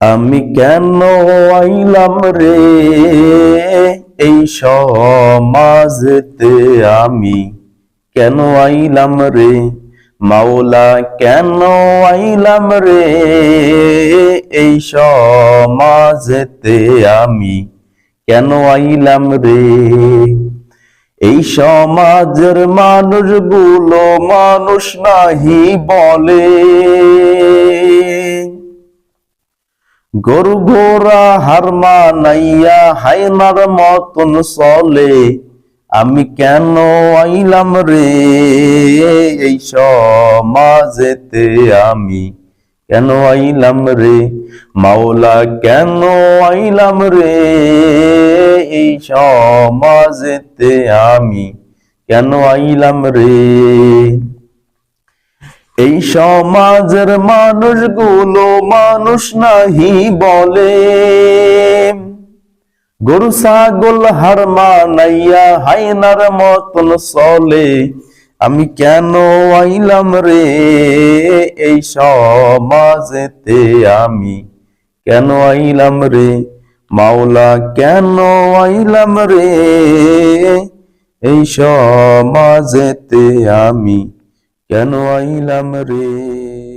আমি কেন আইলাম রে? এই সমাজেতে আমি কেন আইলাম রে? মাওলা, কেন আইলাম রে? এই সমাজেতে আমি কেন আইলাম রে? এই সমাজের মানুষগুলো মানুষ নাহি বলে। গরু ঘোড়া, হার নাইয়া হাইনার মতন চলে। আমি কেন আইলাম রে এই সমাজেতে আমি? কেন আইলাম রে? মাওলা, কেন আইলাম রে এই সমাজেতে আমি? কেন আইলাম রে? এই সমাজের মানুষগুলো মানুষ নাহি বলে। গরু, ছাগল হার মানাইয়া হাইনার মতন চলে। আমি কেন আইলাম রে এই সমাজেতে? আমি কেন আইলাম রে? মাওলা, কেন আইলাম রে এই সমাজেতে? আমি কেন আইলাম রে?